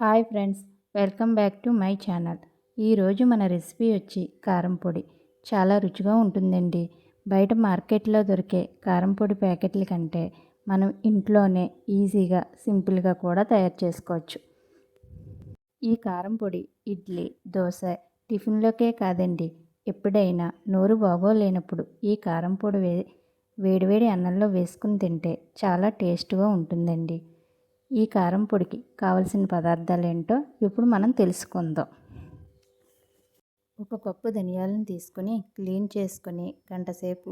Hi friends welcome back to my channel. ఈరోజు మన recipe వచ్చి కారం పొడి. చాలా రుచిగా ఉంటుందండి. బయట మార్కెట్లో దొరికే కారం పొడి ప్యాకెట్ల కంటే మనం ఇంట్లోనే ఈజీగా సింపుల్గా కూడా తయారు చేసుకోవచ్చు. ఈ కారం పొడి ఇడ్లీ దోశ టిఫిన్లోకే కాదండి. ఎప్పుడైనా నోరు బాగోలేనప్పుడు ఈ కారం పొడి వే వేడివేడి అన్నంలో వేసుకుని తింటే చాలా టేస్ట్గా ఉంటుందండి. ఈ కారం పొడికి కావలసిన పదార్థాలు ఏంటో ఇప్పుడు మనం తెలుసుకుందాం. ఒక కప్పు ధనియాలను తీసుకొని క్లీన్ చేసుకొని గంటసేపు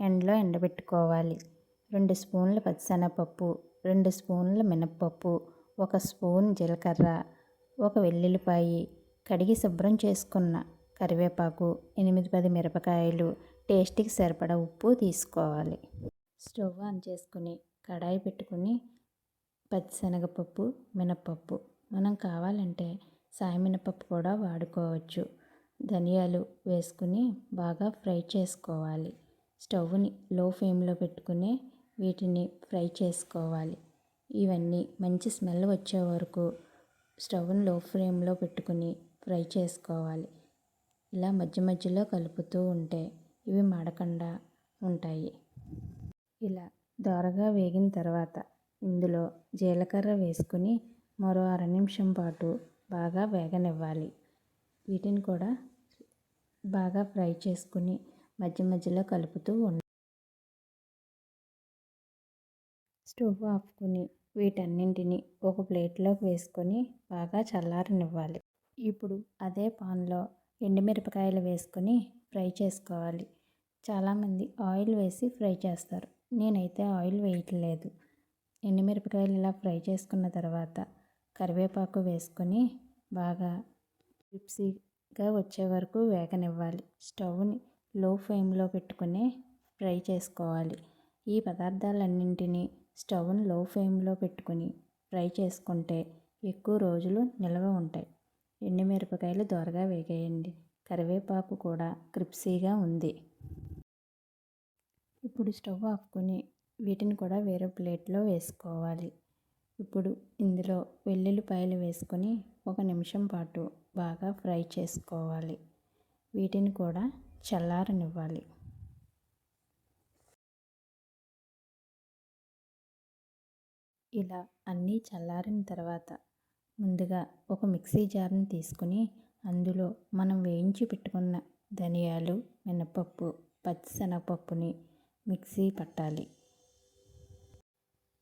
ఎండలో ఎండబెట్టుకోవాలి. రెండు స్పూన్ల పచ్చిశనగపప్పు రెండు స్పూన్ల మినప్పప్పు ఒక స్పూన్ జీలకర్ర ఒక వెల్లుల్లిపాయి కడిగి శుభ్రం చేసుకున్న కరివేపాకు ఎనిమిది పది మిరపకాయలు టేస్ట్కి సరిపడా ఉప్పు తీసుకోవాలి. స్టవ్ ఆన్ చేసుకుని కడాయి పెట్టుకుని పచ్చిశనగపప్పు మినప్పప్పు. మనం కావాలంటే సాయి మినపప్పు కూడా వాడుకోవచ్చు. ధనియాలు వేసుకుని బాగా ఫ్రై చేసుకోవాలి. స్టవ్ని లో ఫ్లేమ్లో పెట్టుకుని వీటిని ఫ్రై చేసుకోవాలి. ఇవన్నీ మంచి స్మెల్ వచ్చే వరకు స్టవ్ని లో ఫ్లేమ్లో పెట్టుకుని ఫ్రై చేసుకోవాలి. ఇలా మధ్య మధ్యలో కలుపుతూ ఉంటే ఇవి మాడకుండా ఉంటాయి. ఇలా దోరగా వేగిన తర్వాత ఇందులో జీలకర్ర వేసుకుని మరో అర నిమిషం పాటు బాగా వేగనివ్వాలి. వీటిని కూడా బాగా ఫ్రై చేసుకుని మధ్య మధ్యలో కలుపుతూ ఉండాలి. స్టవ్ ఆపుకుని వీటన్నింటిని ఒక ప్లేట్లోకి వేసుకొని బాగా చల్లారనివ్వాలి. ఇప్పుడు అదే పాన్లో ఎండుమిరపకాయలు వేసుకొని ఫ్రై చేసుకోవాలి. చాలామంది ఆయిల్ వేసి ఫ్రై చేస్తారు. నేనైతే ఆయిల్ వేయట్లేదు. ఎండుమిరపకాయలు ఇలా ఫ్రై చేసుకున్న తర్వాత కరివేపాకు వేసుకొని బాగా క్రిప్సీగా వచ్చే వరకు వేగనివ్వాలి. స్టవ్ని లో ఫ్లేమ్లో పెట్టుకుని ఫ్రై చేసుకోవాలి. ఈ పదార్థాలన్నింటినీ స్టవ్ని లో ఫ్లేమ్లో పెట్టుకుని ఫ్రై చేసుకుంటే ఎక్కువ రోజులు నిల్వ ఉంటాయి. ఎండుమిరపకాయలు దోరగా వేగేయండి. కరివేపాకు కూడా క్రిప్సీగా ఉంది. ఇప్పుడు స్టవ్ ఆపుకొని వీటిని కూడా వేరే ప్లేట్లో వేసుకోవాలి. ఇప్పుడు ఇందులో వెల్లుల్లిపాయలు వేసుకొని ఒక నిమిషం పాటు బాగా ఫ్రై చేసుకోవాలి. వీటిని కూడా చల్లారనివ్వాలి. ఇలా అన్నీ చల్లారిన తర్వాత ముందుగా ఒక మిక్సీ జార్ని తీసుకుని అందులో మనం వేయించి పెట్టుకున్న ధనియాలు మినపప్పు పచ్చిశనగపప్పుని మిక్సీ పట్టాలి.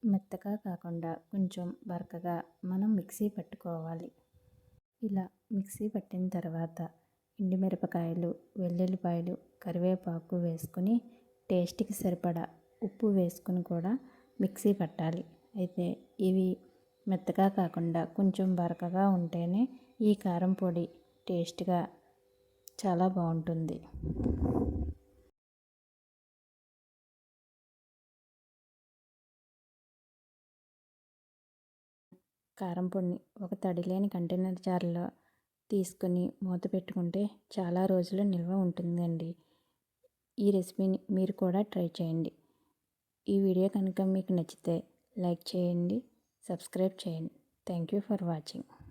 మెత్తగా కాకుండా కొంచెం బరకగా మనం మిక్సీ పట్టుకోవాలి. ఇలా మిక్సీ పట్టిన తర్వాత ఎండుమిరపకాయలు వెల్లుల్లిపాయలు కరివేపాకు వేసుకుని టేస్ట్కి సరిపడా ఉప్పు వేసుకుని కూడా మిక్సీ పట్టాలి. అయితే ఇవి మెత్తగా కాకుండా కొంచెం బరకగా ఉంటేనే ఈ కారం పొడి టేస్ట్గా చాలా బాగుంటుంది. కారం పొడిని ఒక తడి లేని కంటైనర్ జార్లో తీసుకొని మూత పెట్టుకుంటే చాలా రోజులు నిల్వ ఉంటుందండి. ఈ రెసిపీని మీరు కూడా ట్రై చేయండి. ఈ వీడియో కనుక మీకు నచ్చితే లైక్ చేయండి సబ్స్క్రైబ్ చేయండి. Thank you for watching.